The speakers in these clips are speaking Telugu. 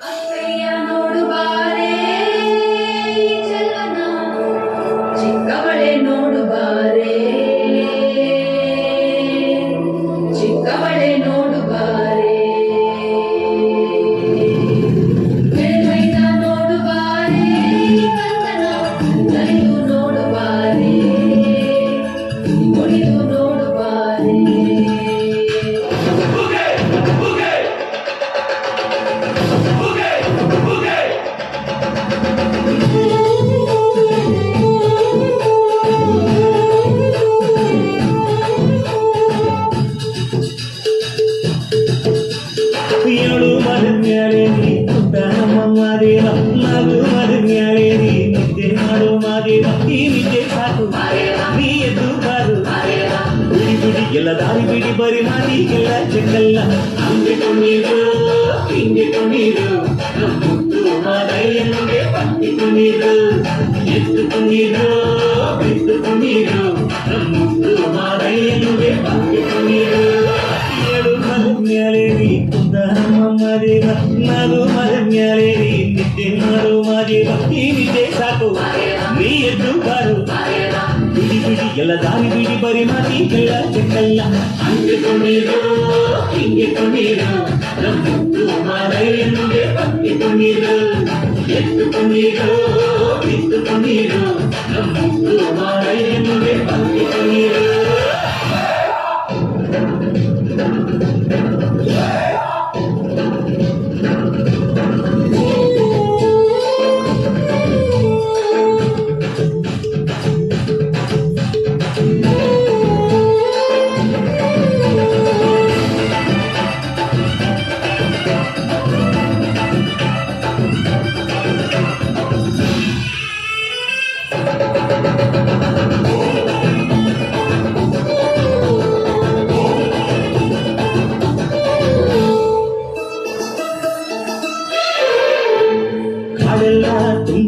Oh, Hallelujah. మదేవ నాకు మరుణ్యాలే నీ నిద్ర నాడు మదేవ ఈ విద్య కాదు. నీ ఎద్దు కాదు గుడి గుడి ఎలా దారి బిడి బరి మాది ఎలా చెక్కల్ల. అంగిటు నీరు ఇంగిటు నీరు ముత్తు మాదయ్యనుండే పండిటు నీరు ఎత్తుకు నీరు ఎత్తుకు నీరు ముత్తు మాదయ్యనుండే పండిటు నీరు ఏడు మరుణ్యాలే నీ కుందరమ్మ మదేవ నాకు మరుణ్యాలే ఎన్నరు మదిరు ఇవి దేశాకు మీ ఎద్దు బారు బిడి బిడి ఎలా దాని బిడి బరి మాది కళ్ళ చెక్కల్ల అంగకు నీరు ఇంగకు నీరు నమ్ముకు మారైందే పక్కికు నీరు ఎత్తుకు నీరు ఎత్తుకు నీరు నమ్ముకు మారైందే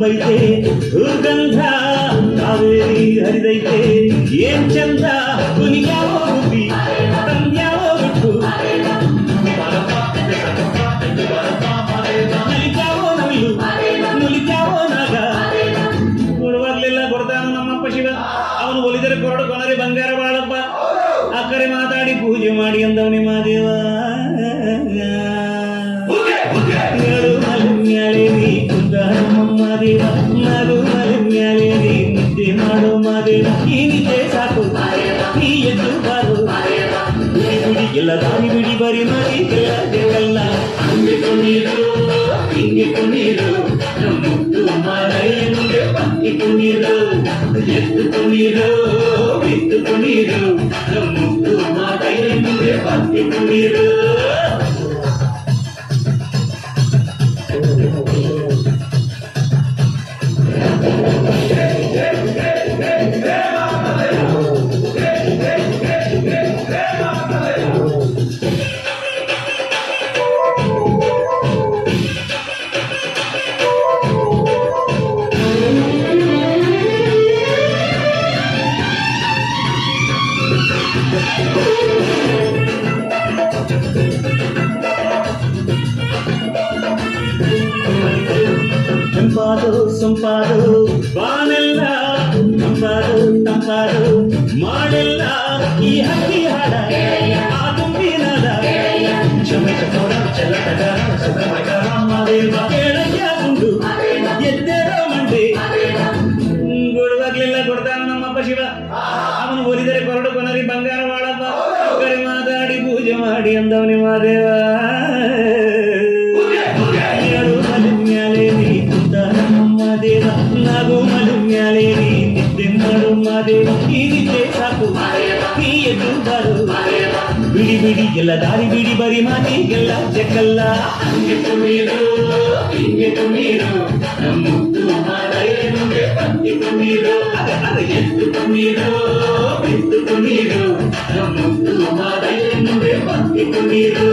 ತುಂಬೈತೆ ದುರ್ಗಂಧ, ಕಾವೇರಿ ಹರಿದೈತೆ ಏನ್ ಚಂದ ಕುನಿಯಾವೋ ಗುಬ್ಬಿ ತಂಗ್ಯಾವೋ ಬಿಟ್ಟು ನಲಿತಾವೋ ನವಿಲು, ನುಲಿತಾವೋ ನಾಗ. ಕೊಡುವಾಗ್ಲಿಲ್ಲ ಕೊಡ್ತಾನ ನಮ್ಮಪ್ಪ ಶಿವ. ಅವನು ಒಲಿದರೆ ಕೊರಡು ಕೊನರಿ ಬಂಗಾರ ಬಾಳಪ್ಪ. ಅಕ್ಕರೆ ಮಾತಾಡಿ ಪೂಜೆ ಮಾಡಿ ಅಂದವನಿ ಮಾದೇವ ಏಳು ನಮ್ಮ ದೇವ ನಗು ಮಲಿನ್ಯಾಳೆ ನೀ ನಿದ್ದೆ ಮಾಡು ಮಾದೇವ ಈ ನಿದ್ದೆ ಸಾಕು ನೀ ಎದ್ದು ಬಾರು ಬಿಡಿ ಬಿಡಿ ಎಲ್ಲ ದಾರಿ ಬಿಡಿ ಬರಿ ಮಾಡಿ ಎಲ್ಲ ದೇವಲ್ಲ ಅಂಗಿಕೊಂಡಿರು ಹಿಂಗಿಕೊಂಡಿರು ಮುದ್ದು ಮಾರಯ್ಯನಿಗೆ ಪಂಗಿಕೊಂಡಿರು ಎತ್ತುಕೊಂಡಿರು ಬಿತ್ತುಕೊಂಡಿರು ಮುದ್ದು ಮಾರಯ್ಯನಿಗೆ ಪಂಗಿಕೊಂಡಿರು ತಂಪಾದು ಸೊಂಪಾದು ಬಾನೆಲ್ಲ ತಂಪಾದು ತಂಪಾದು ಮಾಡೆಲ್ಲ ಈ ಹಕ್ಕಿ ಹಾಡ, ಆ ತುಂಬಿನದ ಚಮಚ ಕೊಡ ಚಲಟಗ ಸುಗಮಗ ಮಾದೇವ ಕೇಳಯ್ಯ ಗುಂಡು ಎದ್ದೇರೋ ಮಂಡಿ ಕೊಡ್ತಾನ ನಮ್ಮಪ್ಪ ಶಿವ. ಅವನು ಒಲಿದರೆ ಕೊರಡು ಕೊನರಿ ಬಂಗಾರ ಮಾಡಪ್ಪ ಕರೆ ಮಾತಾಡಿ ಪೂಜೆ ಮಾಡಿ ಅಂದವನಿ ಮಾದೇವ ಮಾಡು ಮಾದೇವ ಈ ನಿದ್ದೆ ಸಾಕು ನೀ ಎದ್ದು ಬಾರು ಬಿಡಿ ಬಿಡಿ ಎಲ್ಲ ದಾರಿ ಬಿಡಿ ಬರಿ ಮಾತಿಗೆಲ್ಲ ಚೆಕ್ಕಲ್ಲ ಹಂಗೆ ಕುಮೀರು ಹಿಂಗೆ ಕುಮೀರು ನಮ್ಮುತ್ತು ಮಾರಯ್ಯನಿಗೆ ಪಂಚಿ ಕುಮೀರು ಅದ ಅದ ಎತ್ತು ಕುಮೀರು ಬಿತ್ತು ಕುಮೀರು ನಮ್ಮುತ್ತು ಮಾರಯ್ಯನಿಗೆ ಪಂಚಿ ಕುಮೀರು